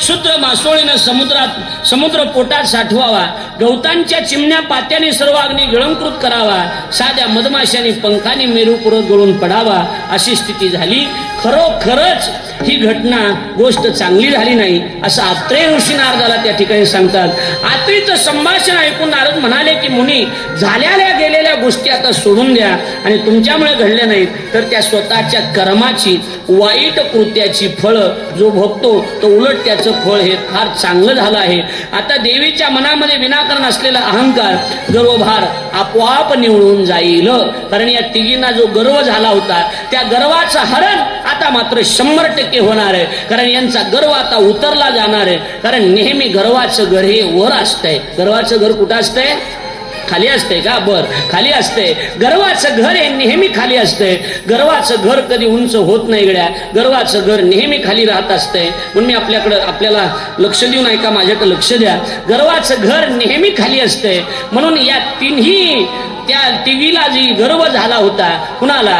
शूद्र मासोळीनं समुद्रात समुद्र पोटात साठवावा गवतांच्या चिमण्या पात्याने सर्व अग्नी गिळंकृत करावा साध्या मधमाशाने पंखाने मेरू पुरत गळून पडावा अशी स्थिती झाली. खरोखरच ही घटना गोष्ट चांगली झाली नाही असं आत्रेय ऋषी नारदाला त्या ठिकाणी सांगतात. आत्रीचं संभाषण ऐकून नारद म्हणाले की मुनी झाल्याल्या गेलेल्या गोष्टी आता सोडून द्या आणि तुमच्यामुळे घडल्या नाहीत. तर त्या स्वतःच्या कर्माची वाईट कृत्याची फळं जो भोगतो तो उलट त्याचं फळ हे फार चांगलं झालं आहे. आता देवीच्या मनामध्ये विनाकारण असलेला अहंकार गर्वभार आपोआप निवळून जाईल. कारण या तिघींना जो गर्व झाला होता त्या गर्वाचं हरण आता मात्र शंभर टक्के होणार आहे. कारण यांचा गर्व आता उतरला जाणार आहे. कारण नेहमी गर्वाचं घर हे वर असतंय. गर्वाचं घर कुठं असतंय? खाली असते का? बर. खाली असते गर्वाचं घर हे नेहमी खाली असते गर्वाचं घर कधी उंच होत नाही गड्या. गर्वाचं घर नेहमी खाली राहत असते म्हणून मी आपल्याकडं आपल्याला लक्ष देऊ नाही का माझ्याकडे लक्ष द्या. गर्वाचं घर नेहमी खाली असते म्हणून या तिन्ही त्या टीव्हीला जी गर्व झाला होता कुणाला?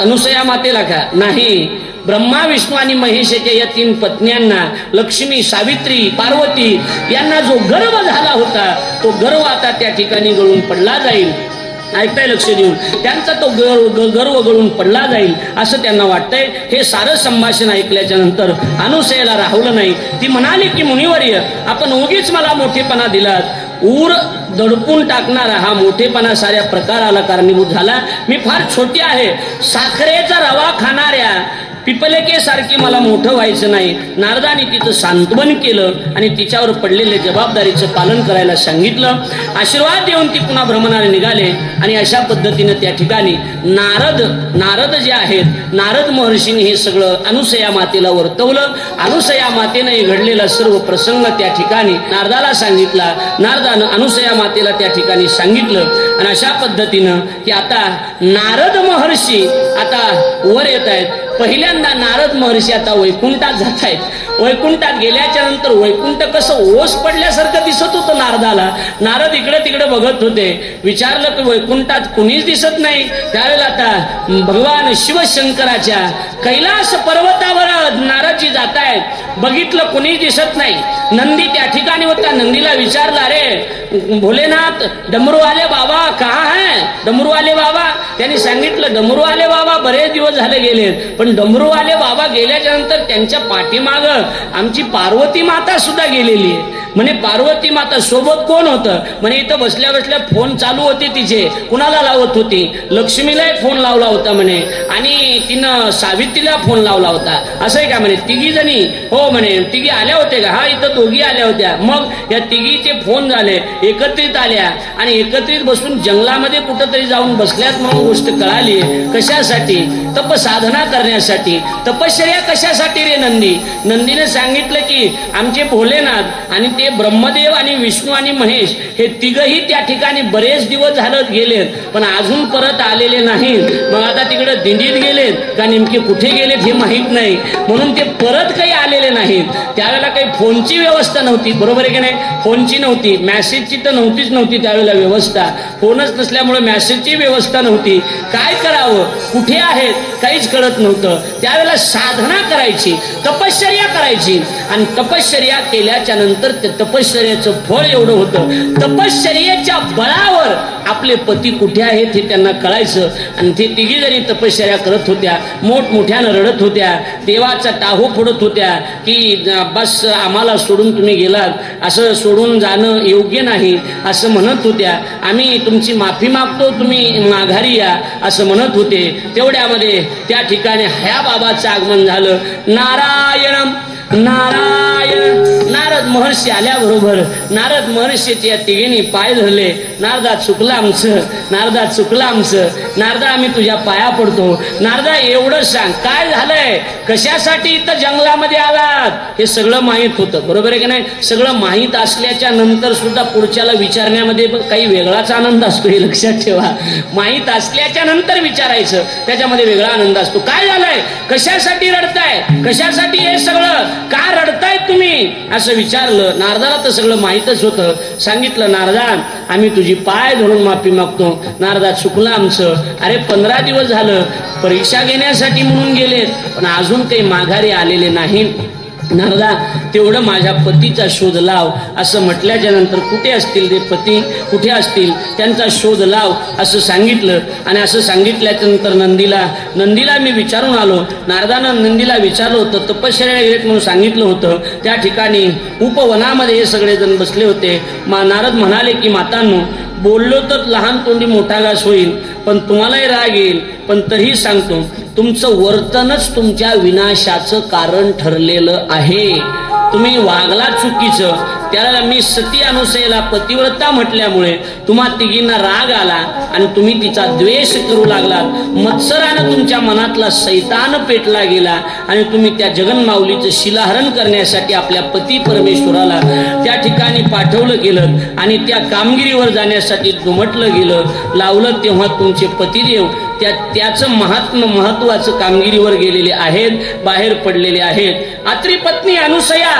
अनुसया मातेला का? नाही. ब्रह्मा विष्णू आणि महेशाच्या या तीन पत्न्यांना लक्ष्मी सावित्री पार्वती यांना जो गर्व झाला होता तो गर्व आता त्या ठिकाणी गळून पडला जाईल. ऐकताय लक्ष देऊन. त्यांचा तो गर्व गर्व गळून पडला जाईल असं त्यांना वाटतंय. हे सारं संभाषण ऐकल्याच्या नंतर अनुसयाला राहवलं नाही. ती म्हणाली की मुनिवर्य आपण उगीच मला मोठेपणा दिलात. ऊर दडपून टाकणारा हा मोठेपणा साऱ्या प्रकाराला कारणीभूत झाला. मी फार छोटी आहे. साखरेचा रवा खाणाऱ्या पिपलेके सारखी मला मोठं व्हायचं नाही. नारदाने तिचं सांत्वन केलं आणि तिच्यावर पडलेल्या जबाबदारीचं पालन करायला सांगितलं. आशीर्वाद देऊन ती पुन्हा भ्रमणाला निघाले आणि अशा पद्धतीनं त्या ठिकाणी नारद नारद जे आहेत नारद महर्षीने हे सगळं अनुसया मातेला वर्तवलं. अनुसया मातेनं हे घडलेला सर्व प्रसंग त्या ठिकाणी नारदाला सांगितला. नारदानं अनुसया मातेला त्या ठिकाणी सांगितलं. आणि अशा पद्धतीनं की आता नारद महर्षी आता वर येत आहेत. पहिल्यांदा नारद महर्षी आता वैकुंठात जात आहेत. वैकुंठात गेल्याच्यानंतर वैकुंठ कसं ओस पडल्यासारखं दिसत होतं नारदाला. नारद इकडे तिकडे बघत होते. विचारलं की वैकुंठात कुणीच दिसत नाही? त्यावेळेला आता भगवान शिवशंकराच्या कैलास पर्वतावर नारदजी जात आहेत बघितलं कुणीच दिसत नाही. नंदी त्या ठिकाणी होता. नंदीला विचारला रे भोलेनाथ डमरू आले बाबा कहा है? डमरू आले बाबा? त्यांनी सांगितलं डमरू आले बाबा बरेच दिवस झाले गेले पण डमरू आले बाबा गेल्याच्यानंतर त्यांच्या पाठीमाग आमची पार्वती माता सुद्धा गेलेली आहे. म्हणे पार्वती माता सोबत कोण होतं? म्हणे इथं बसल्या बसल्या फोन चालू होते तिचे. कुणाला लावत होती? लक्ष्मीलाही फोन लावला होता म्हणे आणि तिनं सावित्रीला फोन लावला होता. असं आहे का म्हणे? तिघी जणी? हो म्हणे तिघी आल्या होत्या का? हा इथं दोघी आल्या होत्या. मग या तिघीचे फोन झाले एकत्रित आल्या. आणि एकत्रित बसून जंगलामध्ये कुठंतरी जाऊन बसल्यात म्हणून गोष्ट कळाली. कशासाठी? तप साधना करण्यासाठी. तपश्चर्या कशासाठी रे नंदी? नंदीने सांगितलं की आमचे भोलेनाथ आणि ते ब्रह्मदेव आणि विष्णू आणि महेश हे तिघही त्या ठिकाणी बरेच दिवस झालं गेलेत पण अजून परत आलेले नाहीत. मग आता तिकडे दिंडीत गेलेत का नेमके कुठे गेलेत हे माहीत नाही. म्हणून ते परत काही आलेले नाहीत. त्यावेळेला काही फोनची व्यवस्था नव्हती बरोबर आहे की नाही? फोनची नव्हती मॅसेजची तर नव्हतीच नव्हती त्यावेळेला व्यवस्था. फोनच नसल्यामुळे मॅसेजची व्यवस्था नव्हती. काय करावं? कुठे आहेत? काहीच कळत नव्हतं. त्यावेळेला साधना करायची तपश्चर्या करायची. आणि तपश्चर्या केल्याच्यानंतर ते तपश्चर्याचं फळ एवढं होतं. तपश्चर्याच्या बळावर आपले पती कुठे आहेत हे त्यांना कळायचं. आणि ते तिघी जरी तपश्चर्या करत होत्या. मोठमोठ्यानं रडत होत्या. देवाचा टाहू फोडत होत्या की बस आम्हाला सोडून तुम्ही गेलात. असं सोडून जाणं योग्य नाही. असं म्हणत होत्या. आम्ही तुमची माफी मागतो तुम्ही माघारी या असं म्हणत होते. तेवढ्यामध्ये त्या ठिकाणी हया बाबाचं आगमन झालं. नारायण नारायण. नारद महर्षी आल्याबरोबर नारद महर्षीचे या तिघींनी पाय धरले नारदा चुकलं आमचं नारदा चुकलं आमचं नारदा आम्ही तुझ्या पाया पडतो. नारदा एवढं सांग काय झालंय? कशासाठी इथं जंगलामध्ये आलात? हे सगळं माहीत होतं बरोबर आहे की नाही? सगळं माहीत असल्याच्या नंतर सुद्धा पुढच्याला विचारण्यामध्ये काही वेगळाच आनंद असतो हे लक्षात ठेवा. माहीत असल्याच्या नंतर विचारायचं त्याच्यामध्ये वेगळा आनंद असतो. काय झालंय? कशासाठी रडताय? कशासाठी हे सगळं? का रडताय तुम्ही? असं विचार विचारलं नारदाला तर सगळं माहीतच होतं. सांगितलं नारदा आम्ही तुझी पाय धरून माफी मागतो. नारदा चुकलं आमचं. अरे पंधरा दिवस झालं. परीक्षा घेण्यासाठी म्हणून गेलेत पण अजून काही माघारी आलेले नाही नारदा तेवढं माझ्या पतीचा शोध लाव. असं म्हटल्याच्या नंतर कुठे असतील ते पती? कुठे असतील? त्यांचा शोध लाव असं सांगितलं. आणि असं सांगितल्याच्या नंतर नंदीला नंदीला मी विचारून आलो. नारदानं नंदीला विचारलं होतं तपश्चर्या गेलेत म्हणून सांगितलं होतं. त्या ठिकाणी उपवनामध्ये हे सगळेजण बसले होते. मा नारद म्हणाले की मातांनो बोललो तर लहान तोंडी मोठा घास होईल पण तुम्हालाही राग येईल. पण तरीही सांगतो तुमचं वर्तनच तुमच्या विनाशाचं कारण ठरलेलं आहे. तुम्ही वागला चुकीचं त्याला मी सती अनुसयेला पतिव्रता म्हटल्यामुळे तुम्हा तिघींना राग आला आणि तुम्ही तिचा द्वेष करू लागलात. मत्सरानं तुमच्या मनातला सैतान पेटला गेला आणि तुम्ही त्या जगन्माऊलीचं शिलाहरण करण्यासाठी आपल्या पती परमेश्वराला त्या ठिकाणी पाठवलं गेलं आणि त्या कामगिरीवर जाण्यासाठी दुमटलं गेलं. लावलं तेव्हा तुमचे पतिदेव त्या त्याचं महात्म महत्वाचं कामगिरीवर गेलेले आहेत बाहेर पडलेले आहेत. आत्री पत्नी अनुसया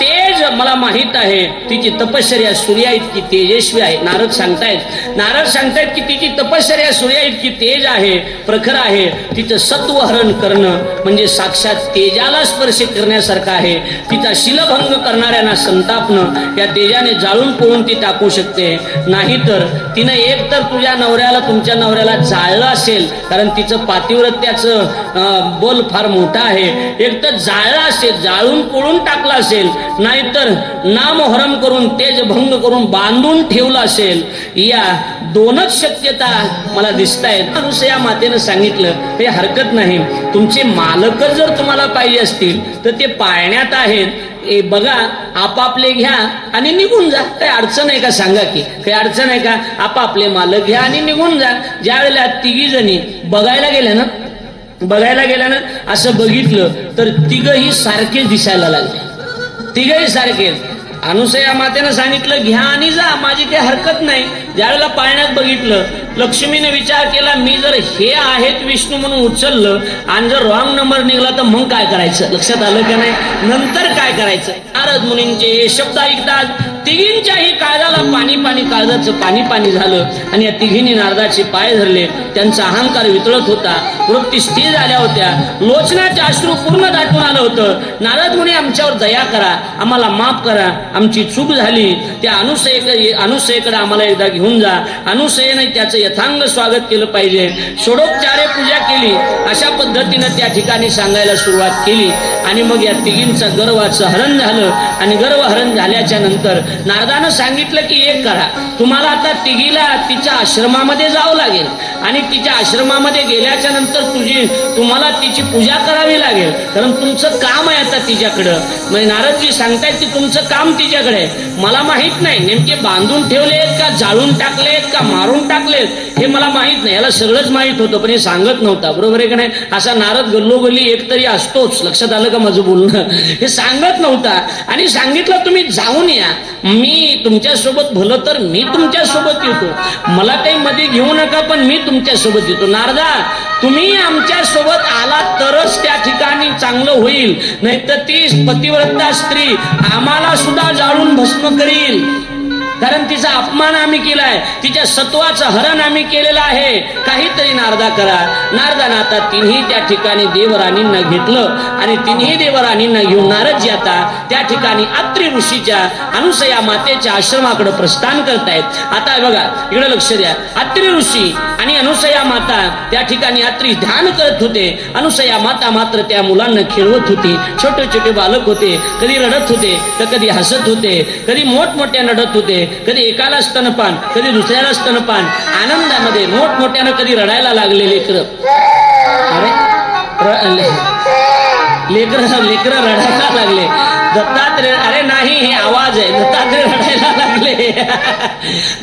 तेज मला माहीत आहे तिची तपश्चर्या सूर्या इतकी तेजस्वी आहे. नारद सांगतायत नारद सांगतायत की तिची तपश्चर्या सूर्या इतकी तेज आहे प्रखर आहे. तिचं सत्व हरण करणं म्हणजे साक्षात तेजाला स्पर्श करण्यासारखं आहे. तिचा शिलभंग करणाऱ्यांना संतापणं या तेजाने जाळून पोळून ती टाकू शकते. नाहीतर तिनं एक तर तुझ्या नवऱ्याला तुमच्या नवऱ्याला जाळलं असेल कारण तिचं पातिव्रत्याचं बोल फार मोठा आहे. एक तर जाळला असेल जाळून पोळून टाकला असेल नाहीतर नामहरम करून तेज भंग करून बांधून ठेवलं असेल या दोनच शक्यता मला दिसत आहेत या मातेनं सांगितलं हे हरकत नाही. तुमचे मालक जर तुम्हाला पाहिजे असतील तर ते पाळण्यात आहेत. ए बघा आपापले घ्या आणि निघून जा. काही अडचण आहे का? सांगा की. काही अडचण आहे का? आपापले मालक घ्या आणि निघून जा. ज्या वेळेला तिघी जणी बघायला गेल्या ना बघायला गेल्यानं असं बघितलं तर तिघही सारखेच दिसायला लागले. तिघही सारखेच. अनुसया मातेनं सांगितलं घ्या आणि जा माझी काही हरकत नाही. ज्यावेळेला पाळण्यात बघितलं लक्ष्मीने विचार केला मी जर हे आहेत विष्णू म्हणून उचललं आणि जर रॉंग नंबर निघाला तर मग काय करायचं? लक्षात आलं का नाही? नंतर काय करायचं? नारद मुनींचे शब्द ऐकतात तिघींच्याही काळजाला पाणी पाणी काळजाचं पाणी पाणी झालं आणि या तिघींनी नारदाचे पाय धरले. त्यांचा अहंकार वितळत होता. वृत्ती स्थिर झाल्या होत्या. लोचनाचे अश्रू पूर्ण दाटून आलं होतं. नारद मुनी आमच्यावर दया करा. आम्हाला माफ करा. आमची चूक झाली. त्या अनुसयेकडे अनुसयेकडे आम्हाला एकदा घेऊन जा. अनुसयेने त्याचं यथांग स्वागत केलं पाहिजे. षोडोपचारे पूजा केली. अशा पद्धतीनं त्या ठिकाणी सांगायला सुरुवात केली. आणि मग या तिघींचा गर्वाचं हरण झालं. आणि गर्व हरण झाल्याच्यानंतर नारदानं सांगितलं की एक करा. तुम्हाला आता तिघीला तिच्या आश्रमामध्ये जावं लागेल. आणि तिच्या आश्रमामध्ये गेल्याच्यानंतर तुझी तुम्हाला तिची पूजा करावी लागेल. कारण तुमचं काम आहे आता तिच्याकडं. म्हणजे नारदजी सांगतायत की तुमचं काम तिच्याकडे आहे. मला माहीत नाही नेमके बांधून ठेवलेत का जाळून टाकलेत का मारून टाकलेत हे मला माहीत नाही. याला सगळंच माहीत होतं पण हे सांगत नव्हता. बरोबर आहे का नाही? असा नारद गल्लोगल्ली एक तरी असतोच. लक्षात आलं का माझं बोलणं? हे सांगत नव्हता. आणि सांगितलं तुम्ही जाऊन या. मी तुमच्यासोबत भलं तर मी तुमच्यासोबत येतो. मला काही मध्ये घेऊ नका पण मी तुमच्यासोबत येतो. नारदा तुम्ही आमच्यासोबत आला तरच त्या ठिकाणी चांगलं होईल. नाहीतर ती पतिव्रता स्त्री आम्हाला सुद्धा जाळून भस्म करील. कारण तिचा अपमान आम्ही केलाय. तिच्या सत्वाचं हरण आम्ही केलेलं आहे. काहीतरी नारदा करा. नारदानं आता तिन्ही त्या ठिकाणी देवराणींना घेतलं. आणि तिन्ही देवराणींना घेऊन नारदजी आता त्या ठिकाणी अत्री ऋषीच्या अनुसया मातेच्या आश्रमाकडे प्रस्थान करतायत. आता बघा इकडे लक्ष द्या. अत्री ऋषी आणि अनुसया माता त्या ठिकाणी अत्री ध्यान करत होते. अनुसया माता मात्र त्या मुलांना खेळवत होती. छोटे छोटे बालक होते. कधी रडत होते तर कधी हसत होते. कधी मोठमोठ्या रडत होते. कधी एकाला स्तनपान कधी दुसऱ्याला स्तनपान आनंदामध्ये मोठमोठ्यानं कधी रडायला लागले लेकर. अरे लेकर लेकर रडायला लागले. दत्तात्रेय अरे नाही हे आवाज आहे. दत्तात्रेय रडायला लागले.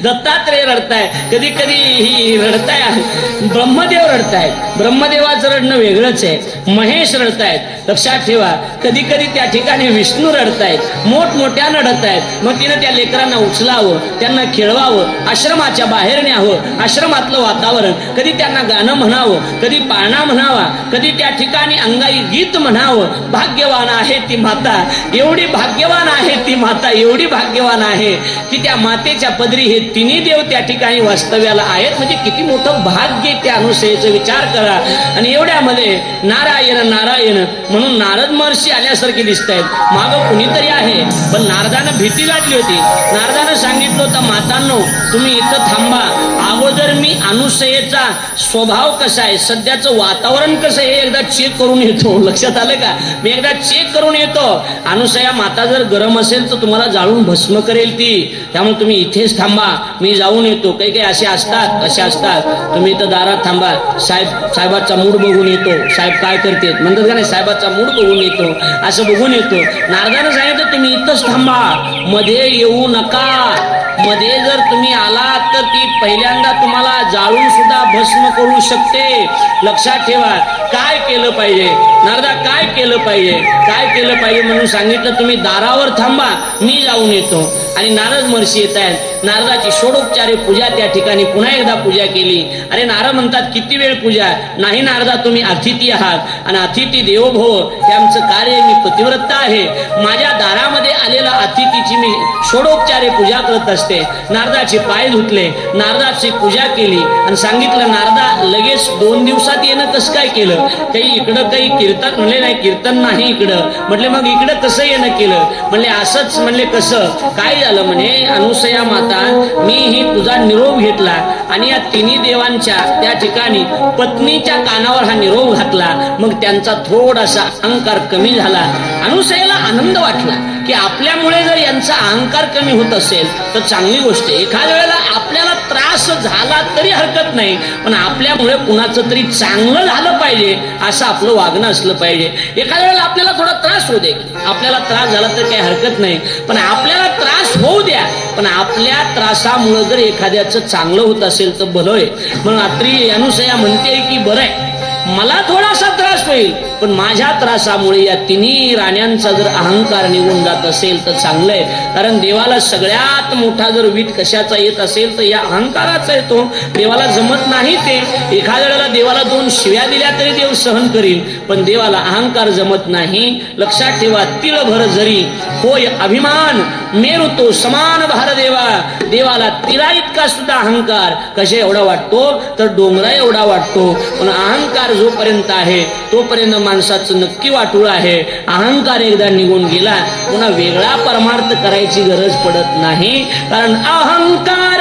दत्तात्रेय रडताय. कधी कधी ही रडताय. ब्रह्मदेव रडतायत. ब्रह्मदेवाचं रडणं वेगळंच आहे. महेश रडतायत. लक्षात ठेवा. कधी कधी त्या ठिकाणी विष्णू रडतायत मोठमोठ्या रडतायत. मग तिनं त्या लेकरांना उचलावं त्यांना खेळवावं आश्रमाच्या बाहेर न्यावं आश्रमातलं वातावरण. कधी त्यांना गाणं म्हणावं कधी पाळणा म्हणावा कधी त्या ठिकाणी अंगाई गीत म्हणावं भाग्यवान आहे ती माता एवढी भाग्यवान आहे आहे ती माता एवढी भाग्यवान आहे की त्या मातेच्या पदरी हे तिन्ही देव त्या ठिकाणी वास्तव्याला आहेत. म्हणजे किती मोठं भाग्य त्या अनुसयेचा विचार करा. आणि एवढ्यामध्ये नारायण नारायण म्हणून नारद महर्षी आल्यासारखे दिसत आहेत माग कुणीतरी आहे पण नारदानं भीती गाठली होती. नारदानं सांगितलं होतं मातांनो तुम्ही इथं थांबा. अगोदर मी अनुसयेचा स्वभाव कसा आहे सध्याचं वातावरण कसं आहे हे एकदा चेक करून येतो. लक्षात आलं का? मी एकदा चेक करून येतो. अनुसया माता जर गरम असेल तर तुम्हाला जाळून भस्म करेल ती. त्यामुळे तुम्ही इथेच थांबा. मी जाऊन येतो. काही काही असे असतात असे असतात. तुम्ही इथं दारात थांबा. साहेब साहेबाचा मूड बघून येतो. साहेब काय करते म्हणतात का नाही? साहेबाचा मूड बघून येतो. असं बघून येतो. नारदानं सांगितलं तुम्ही इथंच थांबा. मध्ये येऊ नका. मध्ये जर तुम्ही आलात तर ती पहिल्यांदा तुम्हाला जाळून सुद्धा भस्म करू शकते. लक्षात ठेवा काय केलं पाहिजे? नारदा काय केलं पाहिजे? काय केलं पाहिजे म्हणून सांगितलं तुम्ही दारावर थांबा. मी जाऊन येतो. आणि नारद महर्षी येत आहेत. नारदाची षोडोपचारे पूजा त्या ठिकाणी पुन्हा एकदा पूजा केली. अरे नारद म्हणतात किती वेळ पूजा? नाही नारदा तुम्ही अतिथी आहात. आणि अतिथी देवभव हे आमचं कार्य आहे, मी पतिव्रता आहे. माझ्या दारामध्ये आलेला अतिथीची मी षोडोपचारे पूजा करत असते. नारदाचे पाय धुतले. नारदाची पूजा केली. आणि सांगितलं नारदा लगेच दोन दिवसात येणं कसं काय केलं? काही इकडं काही कीर्तन म्हणले नाही कीर्तन नाही इकडं. म्हटले मग इकडं कसं येणं केलं? म्हणले असंच. म्हणले कसं? काय झालं म्हणे अनुसया माता मी ही तुझा निरोप घेतला आणि या तिन्ही देवांच्या त्या ठिकाणी पत्नीच्या कानावर हा निरोप घातला. मग त्यांचा थोडासा अहंकार कमी झाला. अनुसयाला आनंद वाटला की आपल्यामुळे जर यांचा अहंकार कमी होत असेल तर चांगली गोष्ट आहे. एखाद्या वेळेला आपल्याला त्रास झाला तरी हरकत नाही. पण आपल्यामुळे कुणाचं तरी चांगलं झालं पाहिजे असं आपलं वागणं असलं पाहिजे. एखाद्या वेळेला आपल्याला थोडा त्रास होऊ दे. आपल्याला त्रास झाला तर काही हरकत नाही. पण आपल्याला त्रास होऊ द्या. पण आपल्या त्रासामुळं जर एखाद्याचं चांगलं होत असेल तर भलं आहे. म्हणून रात्री अनुसया म्हणते की बरं आहे. मला थोडासा त्रास होईल. पण माझ्या त्रासामुळे या तिन्ही राण्यांचा जर अहंकार निघून जात असेल तर चांगलंय कारण देवाला सगळ्यात मोठा जर वीट कशाचा येत असेल तर या अहंकाराचा येतो. देवाला जमत नाही ते. एखाद्या वेळेला देवाला दोन शिव्या दिल्या तरी देव सहन करील पण देवाला अहंकार जमत नाही. लक्षात ठेवा तिळभर जरी. होय अभिमान. मेरू तो समान भार देवा देवाला तिला इतका सुद्धा अहंकार. कशा एवढा वाटतो? तर डोंगरा एवढा वाटतो. पण अहंकार जोपर्यंत आहे तोपर्यंत माणसाचं नक्की वाटूळ आहे. अहंकार एकदा निघून गेला पुन्हा वेगळा परमार्थ करायची गरज पडत नाही. कारण अहंकार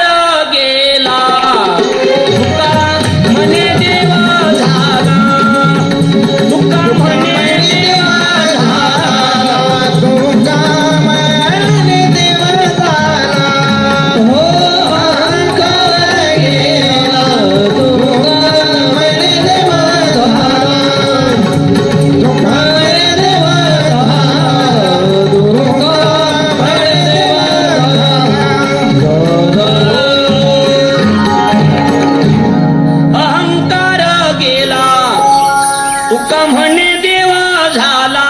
तुका देवा झाला.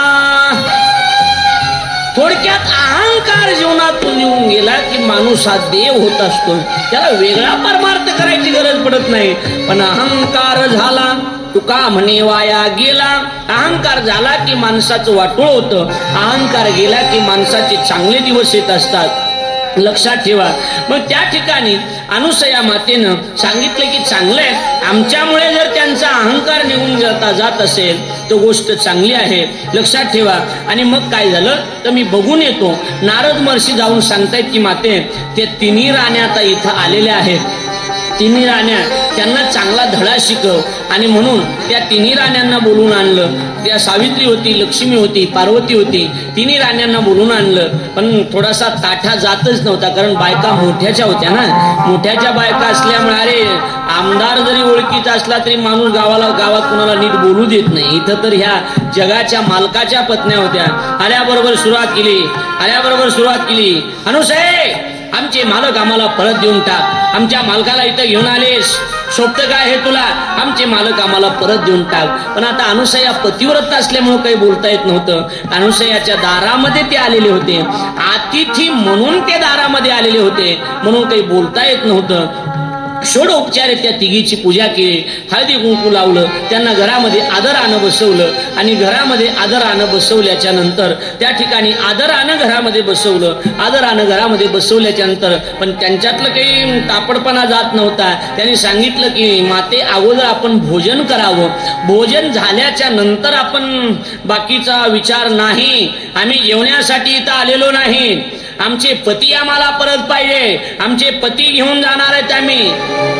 थोडक्यात अहंकार जीवनातून येऊन गेला की माणूस हा देव होत असतो. त्याला वेगळा परमार्थ करायची गरज पडत नाही. पण अहंकार झाला. तुका म्हणे वाया गेला. अहंकार झाला की माणसाचं वाटोळ होतं. अहंकार गेला की माणसाचे चांगले दिवस येत असतात. लक्षात ठेवा. मग त्या ठिकाणी अनुसया मातेनं सांगितलं की चांगलं आहे आमच्यामुळे जर त्यांचा अहंकार निघून जाता जात असेल तर गोष्ट चांगली आहे. लक्षात ठेवा. आणि मग काय झालं? तर मी बघून येतो. नारद महर्षी जाऊन सांगतायत की माते ते तिन्ही राण्या आता इथं आलेल्या आहेत. तिन्ही राण्या त्यांना चांगला धडा शिकव. आणि म्हणून त्या तिन्ही राण्यांना बोलून आणलं. त्या सावित्री होती लक्ष्मी होती पार्वती होती तिन्ही राण्यांना बोलून आणलं. पण थोडासा ताठा जातच नव्हता कारण बायका मोठ्याच्या होत्या ना. मोठ्याच्या बायका असल्यामुळे अरे आमदार जरी ओळखीचा असला तरी माणूस गावाला गावात कुणाला नीट बोलू देत नाही. इथं तर ह्या जगाच्या मालकाच्या पत्न्या होत्या. आल्याबरोबर सुरुवात केली. आल्याबरोबर सुरुवात केली. अनुसाहेब आमचे मालक आम्हाला परत देऊन टाक. आमच्या मालकाला इथं घेऊन आलेस. सोपत काय हे तुला? आमचे मालक आम्हाला परत देऊन टाक. पण आता अनुसया पतिव्रत असल्यामुळं काही बोलता येत नव्हतं. अनुसयाच्या दारामध्ये ते आलेले होते. अतिथी म्हणून ते दारामध्ये आलेले होते. म्हणून काही बोलता येत नव्हतं. षोडोपचार त्या तिघीची पूजा केली. हळदी कुंकू लावलं त्यांना घरामध्ये आदरानं बसवलं आणि घरामध्ये आदरानं बसवल्याच्या नंतर त्या ठिकाणी आदरानं घरामध्ये बसवलं. आदरानं घरामध्ये बसवल्याच्या नंतर पण त्यांच्यातलं काही तापडपणा जात नव्हता. त्यांनी सांगितलं की माते अगोदर आपण भोजन करावं. भोजन झाल्याच्यानंतर आपण बाकीचा विचार नाही. आम्ही जेवण्यासाठी इथं आलेलो नाही. आमचे पती आम्हाला परत पाहिजे. आमचे पती घेऊन जाणार आहेत आम्ही.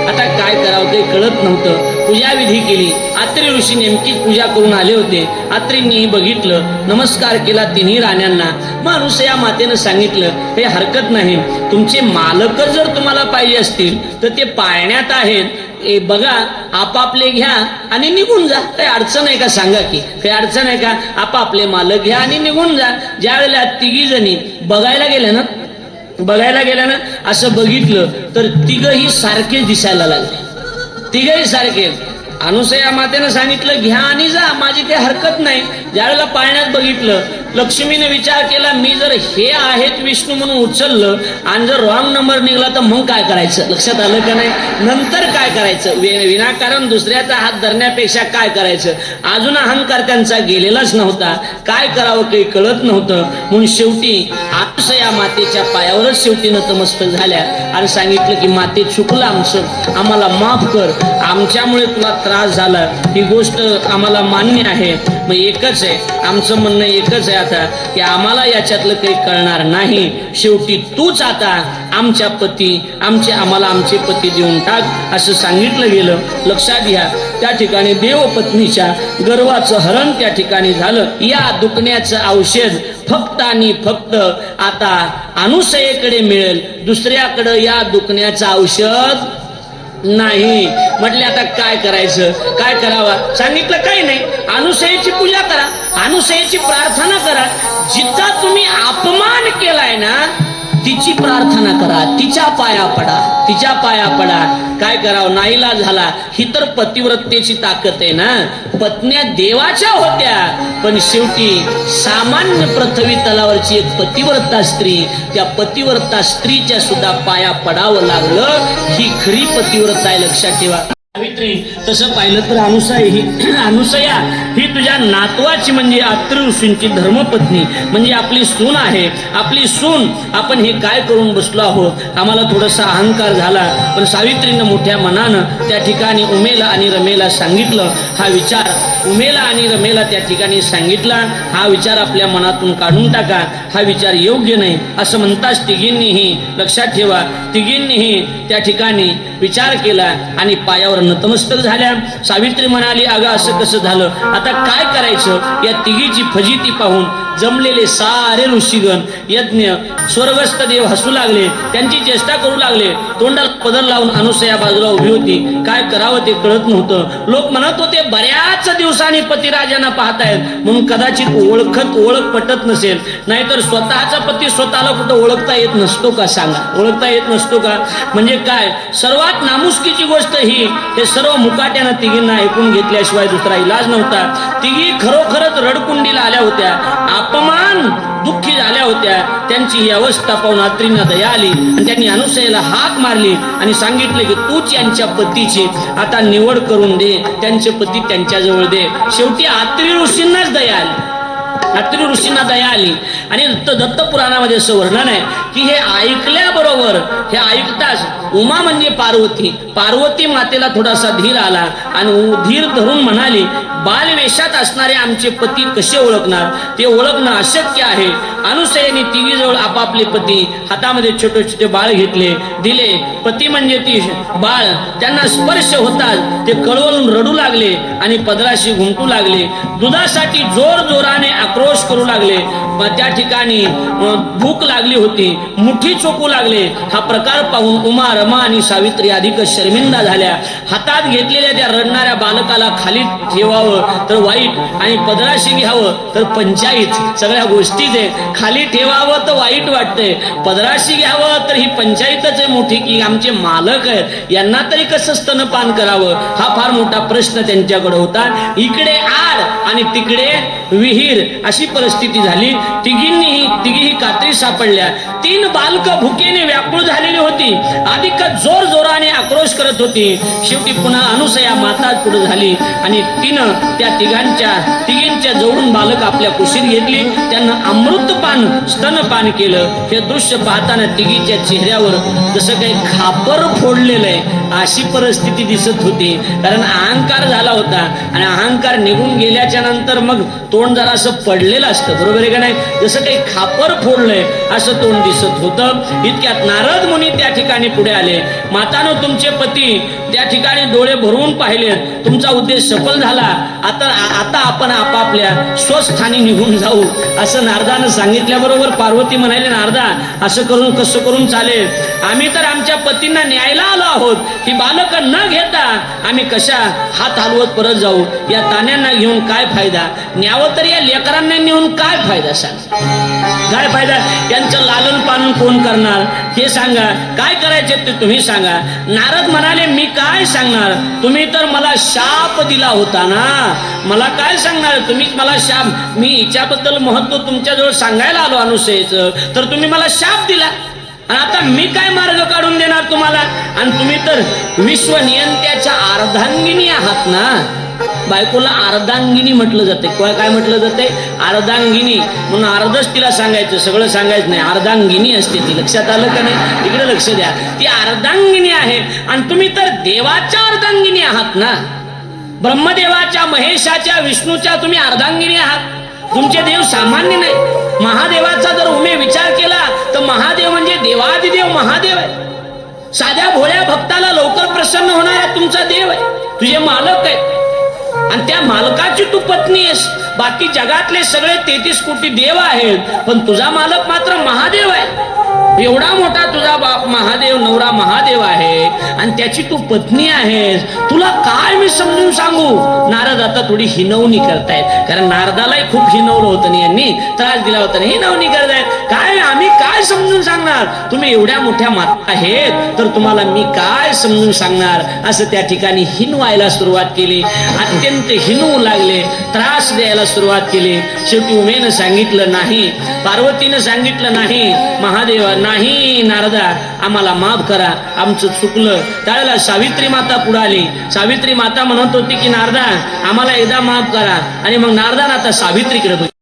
आता काय करावं ते कळत नव्हतं. पूजाविधी केली. आत्री ऋषी नेमकी पूजा करून आले होते. आत्रींनीही बघितलं नमस्कार केला तिन्ही राण्यांना. माणूस या मातेनं सांगितलं हे हरकत नाही. तुमचे मालकच जर तुम्हाला पाहिजे असतील तर ते पाळण्यात आहेत. ए बघा आपापले घ्या आणि निघून जा. काही अडचण आहे का सांगा की? काही अडचण आहे का? आपापले मालक घ्या आणि निघून जा. ज्या वेळेला तिघी जणी बघायला गेल्या ना बघायला गेल्या ना असं बघितलं तर तिघही सारखेच दिसायला लागले. तिघही सारखे. अनुसया मातेनं सांगितलं घ्या आणि जा माझी काही हरकत नाही. ज्यावेळेला पाळण्यात बघितलं लक्ष्मीने विचार केला मी जर हे आहेत विष्णू म्हणून उचललं आणि जर रॉंग नंबर निघाला तर मग काय करायचं? लक्षात आलं का नाही? नंतर काय करायचं? वि- विनाकारण दुसऱ्याचा हात धरण्यापेक्षा काय करायचं? अजून अहंकार त्यांचा गेलेलाच नव्हता. काय करावं काही कळत नव्हतं. म्हणून शेवटी अनुसया मातेच्या पायावरच शेवटी नतमस्तक झाल्या आणि सांगितलं की माते चुकलं आमचं. आम्हाला माफ कर. आमच्यामुळे तुला त्रास झाला. ही गोष्ट आम्हाला मान्य आहे. मग एकच आहे. आमचं म्हणणं एकच आहे आता की आम्हाला याच्यातलं काही कळणार नाही. शेवटी तूच आता आमच्या पती आमचे आम्हाला आमचे पती देऊन टाक असं सांगितलं गेलं. लक्षात घ्या. त्या ठिकाणी देवपत्नीच्या गर्वाचं हरण त्या ठिकाणी झालं. या दुखण्याचं औषध फक्त आणि फक्त आता अनुसयेकडे मिळेल. दुसऱ्याकडं या दुखण्याचं औषध नाही. म्हटले आता काय करायचं? काय करावा? सांगितलं काही नाही. अनुसयाची पूजा करा. अनुसयाची प्रार्थना करा. जिथं तुम्ही अपमान केलाय ना तिची प्रार्थना करा तिच्या पाया पडा तिच्या पाया पडा. काय करावं? नाहीला झाला. ही तर पतिव्रतेची ताकद आहे ना? पत्न्या देवाच्या होत्या. पण शेवटी सामान्य पृथ्वी तलावरची एक पतिव्रता स्त्री त्या पतिव्रता स्त्रीच्या सुद्धा पाया पडावं लागलं. ही खरी पतिव्रता आहे लक्षात ठेवा. सावित्री तसं पाहिलं तर अनुसया ही अनुसया ही तुझ्या नातवाची म्हणजे अत्र ऋषींची धर्मपत्नी. म्हणजे आपली सून आहे. आपली सून आपण हे काय करून बसलो आहोत? आम्हाला थोडासा अहंकार झाला. पण सावित्रीनं मोठ्या मनानं त्या ठिकाणी उमेला आणि रमेला सांगितलं हा विचार उमेला आणि रमेला त्या ठिकाणी सांगितला हा विचार आपल्या मनातून काढून टाका. हा विचार योग्य नाही. असं म्हणताच तिघींनीही लक्षात ठेवा. तिघींनीही त्या ठिकाणी विचार केला आणि पायावर नतमस्तक झाल्या. सावित्री म्हणाली अगं असं कसं झालं? आता काय करायचं? या तिघीची फजिती पाहून जमलेले सारे ऋषीगण यज्ञ स्वर्गस्थ देव हसू लागले त्यांची चेष्टा करू लागले. तोंडाला पदर लावून अनुसया बाजूला उभी होती. काय करावं ते कळत नव्हतं. लोक म्हणत होते बऱ्याच दिवसांनी पतिराजांना पाहतायत. म्हणून कदाचित ओळखत ओळख पटत नसेल. नाहीतर स्वतःचा पती स्वतःला कुठं ओळखता येत नसतो का? सांगा. ओळखता येत नसतो का? म्हणजे काय? सर्वात नामुष्कीची गोष्ट ही हे सर्व मुकाट्यानं तिघींना ऐकून घेतल्याशिवाय दुसरा इलाज नव्हता. तिघी खरोखरच रडकुंडीला आल्या होत्या. अपमान दुःखी झाल्या होत्या. त्यांची ही अवस्था पाहून आत्रींना दया आली आणि त्यांनी अनुसयाला हाक मारली आणि सांगितले की तूच यांच्या पतीची आता निवड करून दे. त्यांचे पती त्यांच्याजवळ दे. शेवटी आत्री ऋषींनाच दया आली. अत्री ऋषींना दया आली. आणि दत्त दत्त पुराणामध्ये असं वर्णन आहे की हे ऐकल्याबरोबर हे ऐकताच उमा म्हणजे पार्वती. पार्वती मातेला थोडासा धीर आला आणि धीर धरून म्हणाली बालवेशात असणारे आमचे पती कसे ओळखणार? ते ओळखणं अशक्य आहे. अनुसयनी तिघीजवळ आपापले पती हातामध्ये छोटे छोटे बाळ घेतले दिले. पती म्हणजे ती बाळ. त्यांना स्पर्श होताच ते कळवळून रडू लागले. आणि पदराशी घुमटू लागले. दुधासाठी जोर जोराने आक्रोश करू लागले. त्या ठिकाणी भूक लागली होती. मुठी चोकू लागले. हा प्रकार पाहून उमा रमा आणि सावित्री अधिक शर्मिंदा झाल्या. हातात घेतलेल्या त्या रडणाऱ्या बालकाला खाली ठेवावं तर वाईट आणि पदराशी घ्यावं तर पंचायत सगळ्या गोष्टीच आहे खाली ठेवावं तर वाईट वाटतंय. पदराशी घ्यावं तर ही पंचायतच आहे मोठी की आमचे मालक आहेत. यांना तरी कसं स्तनपान करावं? हा फार मोठा प्रश्न त्यांच्याकडे घडवतात. इकडे आड आणि तिकडे विहीर. अशी परिस्थिती झाली. तिघींनीही तिघीही कात्री सापडल्या. तीन बालक भुकेने व्याकुळ झालेली होती. अधिक जोर जोराने आक्रोश करत होती. शेवटी पुन्हा अनुसया माता पुढे झाली आणि तिनं त्या तिघांच्या तिघींच्या जवळून बालक आपल्या कुशीत घेतली. त्यांना अमृतपान स्तनपान केलं. हे दृश्य पाहताना तिघीच्या चेहऱ्यावर जसं काही खापर फोडलेलं आहे अशी परिस्थिती दिसत होती. कारण अहंकार झाला होता आणि अहंकार निघून गेल्याच्यानंतर मग तोंड जरा असं पडलेलं असतं. बरोबर आहे का नाही? जसं काही खापर फोडलंय असं तोंड दिसत होतं इतक्यात नारद मुनी त्या ठिकाणी पुढे आले. मातानं तुमचे पती त्या ठिकाणी डोळे भरून पाहिले. तुमचा उद्देश सफल झाला. आता आता आपण आपापल्या स्वस्थानी निघून जाऊ. असं नारदानं सांगितल्याबरोबर पार्वती म्हणाले नारदा असं करून कसं करून चालेल? आम्ही तर आमच्या पतींना न्यायला आलो आहोत. ही बालक न घेता आम्ही कशा हात हलवत परत जाऊ? या ताण्यांना घेऊन काय फायदा? न्यावं तर या लेकरांना नेऊन काय फायदा सांग? काय फायदा? त्यांचं लालन पालन कोण करणार? हे सांगा. काय करायचे ते तुम्ही सांगा. नारद म्हणाले मी काय सांगणार? तुम्ही तर मला शाप दिला होता ना? मला काय सांगणार? तुम्ही मला शाप मी हिच्याबद्दल महत्त्व तुमच्याजवळ सांगायला आलो अनुसयचं तर तुम्ही मला शाप दिला. आणि आता मी काय मार्ग काढून देणार तुम्हाला? आणि तुम्ही तर विश्व नियंत्याच्या अर्धांगिनी आहात ना? बायकोला अर्धांगिनी म्हटलं जाते. काय काय म्हटलं जाते? अर्धांगिनी. म्हणून अर्धच तिला सांगायचं सगळं सांगायचं नाही. अर्धांगिनी असते ती. लक्षात आलं का नाही? इकडे लक्ष द्या. ती अर्धांगिनी आहे. आणि तुम्ही तर देवाच्या अर्धांगिनी आहात ना? ब्रह्मदेवाच्या महेशाच्या विष्णूच्या तुम्ही अर्धांगिनी आहात. तुमचे देव सामान्य नाही. महादेवाचा जर उमे विचार केला तर महादेव म्हणजे देवादिदेव महादेव आहे. साध्या भोळ्या भक्ताला लवकर प्रसन्न होणारा तुमचा देव आहे. तुझे मालक आहे. आणि त्या मालकाची तू पत्नी आहेस. बाकी जगातले सगळे तेहतीस कोटी देव आहेत. पण तुझा मालक मात्र महादेव आहे. एवढा मोठा तुझा बाप महादेव नवरा महादेव आहे. आणि त्याची तू पत्नी आहेस. तुला काय मी समजून सांगू? नारद आता थोडी हिनवणी करतायत. कारण नारदालाही खूप हिनवलं होतं यांनी. त्रास दिला होता हिनवणी करतायत. काय काय समजून सांगणार? तुम्ही एवढ्या मोठ्या माता आहेत तर तुम्हाला मी काय समजून सांगणार? असं त्या ठिकाणी हिनवायला सुरुवात केली. अत्यंत हिनवू लागले त्रास द्यायला सुरुवात केली. शेवटी उमेनं सांगितलं नाही पार्वतीनं सांगितलं नाही महादेव नाही नारदा आम्हाला माफ करा आमचं चुकलं. त्यावेळेला सावित्री माता पुढे आली. सावित्री माता म्हणत होती की नारदा आम्हाला एकदा माफ करा. आणि मग नारदा आता सावित्रीकडे